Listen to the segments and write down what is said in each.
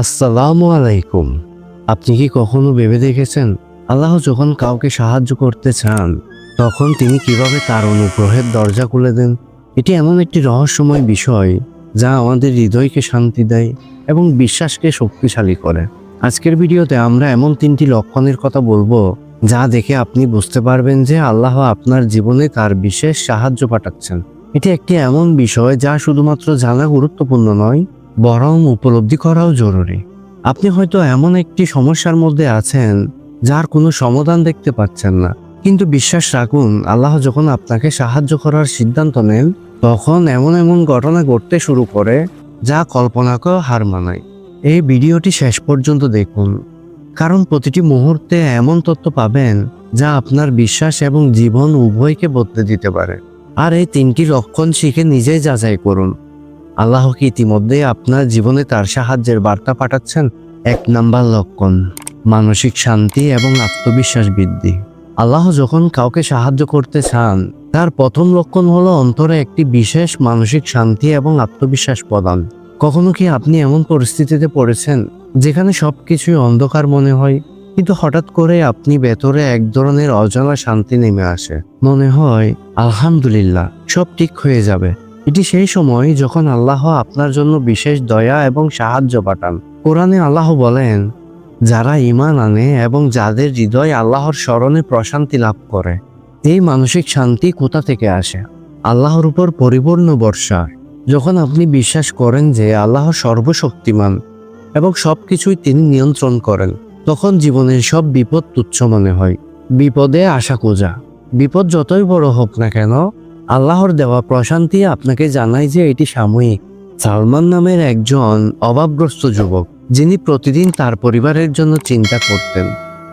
আসসালামু আলাইকুম। আপনি কি কখনো ভেবে দেখেছেন আল্লাহ যখন কাউকে সাহায্য করতে চান, তখন তিনি কীভাবে তার অনুগ্রহের দরজা খুলে দেন? এটি এমন একটি রহস্যময় বিষয় যা আমাদের হৃদয়কে শান্তি দেয় এবং বিশ্বাসকে শক্তিশালী করে। আজকের ভিডিওতে আমরা এমন তিনটি লক্ষণের কথা বলব যা দেখে আপনি বুঝতে পারবেন যে আল্লাহ আপনার জীবনে তার বিশেষ সাহায্য পাঠাচ্ছেন। এটি একটি এমন বিষয় যা শুধুমাত্র জানা গুরুত্বপূর্ণ নয় বরং উপলব্ধি করাও জরুরি। আপনি হয়তো এমন একটি সমস্যার মধ্যে আছেন, যার কোনো সমাধান দেখতে পাচ্ছেন না। কিন্তু বিশ্বাস রাখুন, আল্লাহ যখন আপনাকে সাহায্য করার সিদ্ধান্ত নেন, তখন এমন এমন ঘটনা ঘটতে শুরু করে, যা কল্পনাকেও হার মানায়। এই ভিডিওটি শেষ পর্যন্ত দেখুন। কারণ প্রতিটি মুহূর্তে এমন তথ্য পাবেন, যা আপনার বিশ্বাস এবং জীবন উভয়কে বদলে দিতে পারে। আর এই তিনটি লক্ষণ শিখে নিজেই যাচাই করুন। আল্লাহ কি ইতিমধ্যে আপনার জীবনে তার সাহায্যের বার্তা পাঠাচ্ছেন এক নাম্বার লক্ষণ, মানসিক শান্তি এবং আত্মবিশ্বাস বৃদ্ধি। আল্লাহ যখন কাউকে সাহায্য করতে চান, তার প্রথম লক্ষণ হলো অন্তরে একটি বিশেষ মানসিক শান্তি এবং আত্মবিশ্বাস প্রদান। কখনো কি আপনি এমন পরিস্থিতিতে পড়েছেন, যেখানে সব কিছুই অন্ধকার মনে হয়, কিন্তু হঠাৎ করে আপনি ভেতরে এক ধরনের অজানা শান্তি নেমে আসে? মনে হয়, আলহামদুলিল্লাহ, সব ঠিক হয়ে যাবে। এটি সেই সময় যখন আল্লাহ আপনার জন্য বিশেষ দয়া এবং সাহায্য পাঠান। কোরআনে আল্লাহ বলেন, যারা ইমান আনে এবং যাদের হৃদয় আল্লাহর স্মরণে প্রশান্তি লাভ করে, এই মানসিক শান্তি কোথা থেকে আসে? আল্লাহর উপর পরিপূর্ণ বর্ষা। যখন আপনি বিশ্বাস করেন যে আল্লাহ সর্বশক্তিমান এবং সব কিছুই তিনি নিয়ন্ত্রণ করেন, তখন জীবনের সব বিপদ তুচ্ছ মনে হয়। বিপদে আশা খোঁজা বিপদ যতই বড় হোক না কেন আল্লাহর দেওয়া প্রশান্তি আপনাকে জানায় যে এটি সাময়িক। সালমান নামের একজন অভাবগ্রস্ত যুবক, যিনি প্রতিদিন তার পরিবারের জন্য চিন্তা করতেন।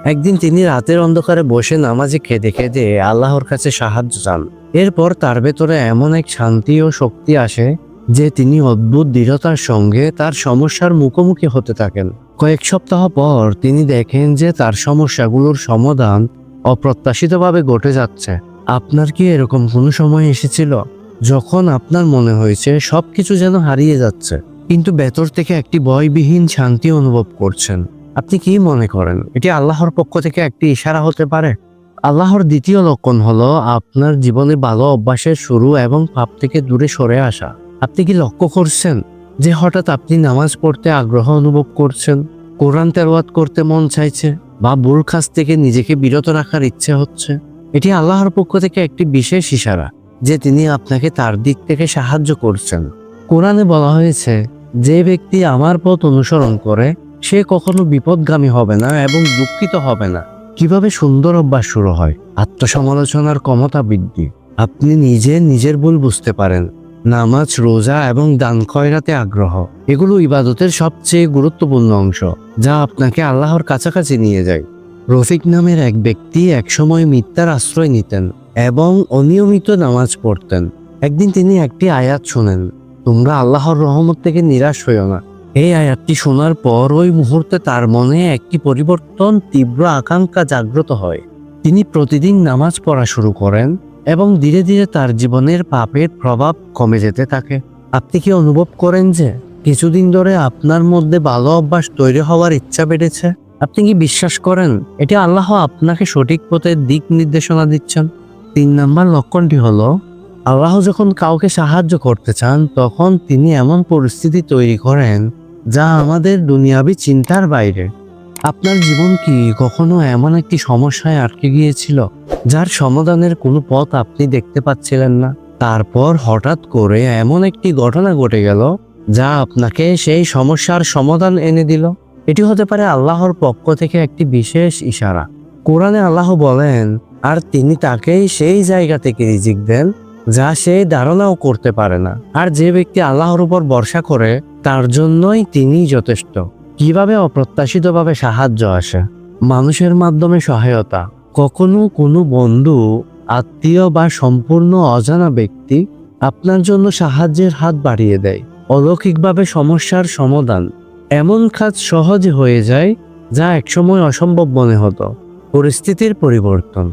একদিন তিনি রাতের অন্ধকারে বসে নামাজে খেদে খেদে আল্লাহর কাছে সাহায্য চান। এরপর তার ভেতরে এমন এক শান্তি ও শক্তি আসে যে তিনি অদ্ভুত দৃঢ়তার সঙ্গে তার সমস্যার মুখোমুখি হতে থাকেন। কয়েক সপ্তাহ পর তিনি দেখেন যে তার সমস্যাগুলোর সমাধান অপ্রত্যাশিতভাবে ঘটে যাচ্ছে। আপনার কি এরকম কোনো সময় এসেছিল যখন আপনার মনে হয়েছে সব কিছু যেন হারিয়ে যাচ্ছে? কিন্তু ভেতর থেকে একটি ভয়বিহীন শান্তি অনুভব করছেন। আপনি কি মনে করেন, এটি আল্লাহর পক্ষ থেকে একটি ইশারা হতে পারে? আল্লাহর দ্বিতীয় লক্ষণ হলো আপনার জীবনে ভালো অভ্যাসের শুরু এবং পাপ থেকে দূরে সরে আসা। আপনি কি লক্ষ্য করছেন যে হঠাৎ আপনি নামাজ পড়তে আগ্রহ অনুভব করছেন, কোরআন তেরওয়াত করতে মন চাইছে, বা কাজ থেকে নিজেকে বিরত রাখার ইচ্ছে হচ্ছে? এটি আল্লাহর পক্ষ থেকে একটি বিশেষ ইশারা, যে তিনি আপনাকে তার দিক থেকে সাহায্য করছেন। কোরআনে বলা হয়েছে, যে ব্যক্তি আমার পথ অনুসরণ করে, সে কখনো বিপদগামী হবে না এবং দুঃখিত হবে না। কীভাবে সুন্দর অভ্যাস শুরু হয়? আত্মসমালোচনার ক্ষমতা বৃদ্ধি। আপনি নিজে নিজের ভুল বুঝতে পারেন। নামাজ, রোজা এবং দান খয়রাতে আগ্রহ। এগুলো ইবাদতের সবচেয়ে গুরুত্বপূর্ণ অংশ, যা আপনাকে আল্লাহর কাছাকাছি নিয়ে যায়। রফিক নামের এক ব্যক্তি একসময় মিথ্যার আশ্রয় নিতেন এবং অনিয়মিত নামাজ পড়তেন। একদিন তিনি একটি আয়াত শোনেন, তোমরা আল্লাহর রহমত থেকে নিরাশ হইও না। এই আয়াতটি শোনার পর ওই মুহূর্তে তার মনে একটি পরিবর্তন, তীব্র আকাঙ্ক্ষা জাগ্রত হয়। তিনি প্রতিদিন নামাজ পড়া শুরু করেন এবং ধীরে ধীরে তার জীবনের পাপের প্রভাব কমে যেতে থাকে। আপনি কি অনুভব করেন যে কিছুদিন ধরে আপনার মধ্যে ভালো অভ্যাস তৈরি হওয়ার ইচ্ছা বেড়েছে? আপনি কি বিশ্বাস করেন? এটি আল্লাহ আপনাকে সঠিক পথের দিক নির্দেশনা দিচ্ছেন। তিন নাম্বার লক্ষণটি হলো, আল্লাহ যখন কাউকে সাহায্য করতে চান, তখন তিনি এমন পরিস্থিতি তৈরি করেন যা আমাদের দুনিয়াবি চিন্তার বাইরে। আপনার জীবন কি কখনো এমন একটি সমস্যায় আটকে গিয়েছিল, যার সমাধানের কোনো পথ আপনি দেখতে পাচ্ছিলেন না? তারপর হঠাৎ করে এমন একটি ঘটনা ঘটে গেল, যা আপনাকে সেই সমস্যার সমাধান এনে দিল। এটি হতে পারে আল্লাহর পক্ষ থেকে একটি বিশেষ ইশারা। কোরআনে আল্লাহ বলেন, আর তিনি তাকেই সেই জায়গা থেকে রিজিক দেন, যা সে ধারণাও করতে পারে না। আর যে ব্যক্তি আল্লাহর উপর ভরসা করে, তার জন্যই তিনি যথেষ্ট। কীভাবে অপ্রত্যাশিতভাবে সাহায্য আসে? মানুষের মাধ্যমে সহায়তা। কখনো কোনো বন্ধু, আত্মীয় বা সম্পূর্ণ অজানা ব্যক্তি আপনার জন্য সাহায্যের হাত বাড়িয়ে দেয়। অলৌকিকভাবে সমস্যার সমাধান। এমন কাজ সহজে হয়ে যায় যা একসময় অসম্ভব মনে হতো। পরিস্থিতির পরিবর্তন।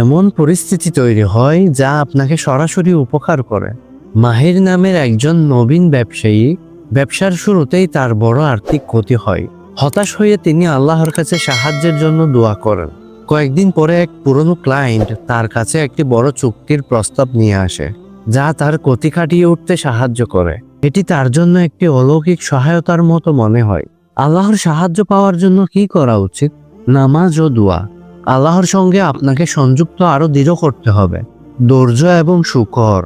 এমন পরিস্থিতি তৈরি হয় যা আপনাকে সরাসরি উপকার করে। মাহির নামের একজন নবীন ব্যবসায়ী ব্যবসার শুরুতেই তার বড় আর্থিক ক্ষতি হয়। হতাশ হয়ে তিনি আল্লাহর কাছে সাহায্যের জন্য দোয়া করেন। কয়েকদিন পরে এক পুরনো ক্লায়েন্ট তার কাছে একটি বড় চুক্তির প্রস্তাব নিয়ে আসে, যা তার ক্ষতি কাটিয়ে উঠতে সাহায্য করে। এটি তার জন্য একটি অলৌকিক সহায়তার মতো মনে হয়। আল্লাহর সাহায্য পাওয়ার জন্য কি করা উচিত? নামাজ ও দোয়া। আল্লাহর সঙ্গে আপনাকে সংযুক্ত আরও দৃঢ় করতে হবে। ধৈর্য এবং শুকর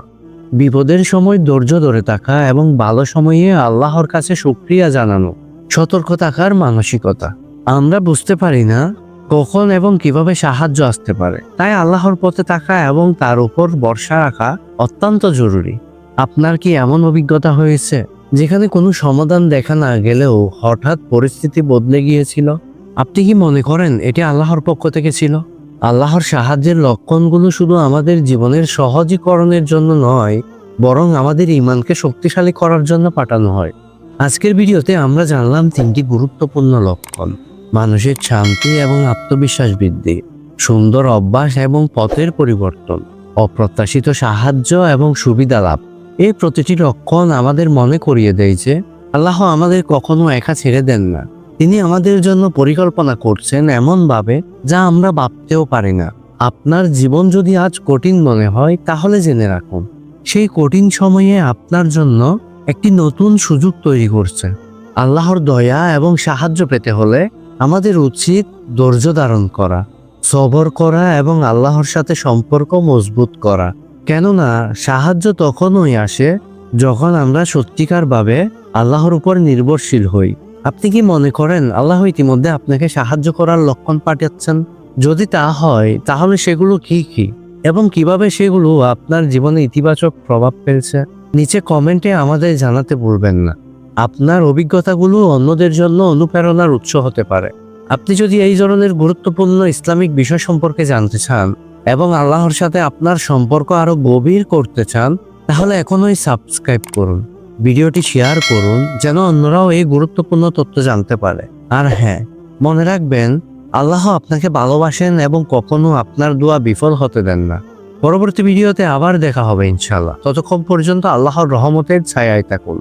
বিপদের সময় ধৈর্য ধরে থাকা এবং ভালো সময়ে আল্লাহর কাছে শুক্রিয়া জানানো। সতর্ক থাকার মানসিকতা। আমরা বুঝতে পারি না কখন এবং কীভাবে সাহায্য আসতে পারে। তাই আল্লাহর পথে থাকা এবং তার উপর ভরসা রাখা অত্যন্ত জরুরি। আপনার কি এমন অভিজ্ঞতা হয়েছে যেখানে কোনো সমাধান দেখা না গেলেও হঠাৎ পরিস্থিতি বদলে গিয়েছিল? আপনি কি মনে করেন এটি আল্লাহর পক্ষ থেকে ছিল? আল্লাহর সাহায্যের লক্ষণগুলো শুধু আমাদের জীবনের সহজীকরণের জন্য নয়, বরং আমাদের ইমানকে শক্তিশালী করার জন্য পাঠানো হয়। আজকের ভিডিওতে আমরা জানলাম তিনটি গুরুত্বপূর্ণ লক্ষণ। মানুষের শান্তি এবং আত্মবিশ্বাস বৃদ্ধি, সুন্দর অভ্যাস এবং পথের পরিবর্তন, অপ্রত্যাশিত সাহায্য এবং সুবিধা লাভ। এই প্রতিটি লক্ষণ আমাদের মনে করিয়ে দেয় যে আল্লাহ আমাদের কখনো একা ছেড়ে দেন না। তিনি আমাদের জন্য পরিকল্পনা করছেন এমনভাবে যা আমরা ভাবতেও পারি না। আপনার জীবন যদি আজ কঠিন মনে হয়, তাহলে জেনে রাখুন, সেই কঠিন সময়ে আপনার জন্য একটি নতুন সুযোগ তৈরি করছে। আল্লাহর দয়া এবং সাহায্য পেতে হলে আমাদের উচিত ধৈর্য ধারণ করা, সবর করা এবং আল্লাহর সাথে সম্পর্ক মজবুত করা। কেননা সাহায্য তখনই আসে যখন আমরা সত্যিকারভাবে আল্লাহর উপর নির্ভরশীল হই। আপনি কি মনে করেন আল্লাহ ইতিমধ্যে আপনাকে সাহায্য করার লক্ষণ পাঠাচ্ছেন যদি তা হয়, তাহলে সেগুলো কি কি? এবং কীভাবে সেগুলো আপনার জীবনে ইতিবাচক প্রভাব ফেলছে? নিচে কমেন্টে আমাদের জানাতে ভুলবেন না। আপনার অভিজ্ঞতাগুলো অন্যদের জন্য অনুপ্রেরণার উৎস হতে পারে। আপনি যদি এই ধরনের গুরুত্বপূর্ণ ইসলামিক বিষয় সম্পর্কে জানতে চান এবং আল্লাহর সাথে আপনার সম্পর্ক আরও গভীর করতে চান, তাহলে এখনই সাবস্ক্রাইব করুন। ভিডিওটি শেয়ার করুন, যেন অন্যরাও এই গুরুত্বপূর্ণ তথ্য জানতে পারে। আর হ্যাঁ মনে রাখবেন, আল্লাহ আপনাকে ভালোবাসেন এবং কখনো আপনার দোয়া বিফল হতে দেন না। পরবর্তী ভিডিওতে আবার দেখা হবে ইনশাল্লাহ ততক্ষণ পর্যন্ত আল্লাহর রহমতের ছায়ায় থাকুন।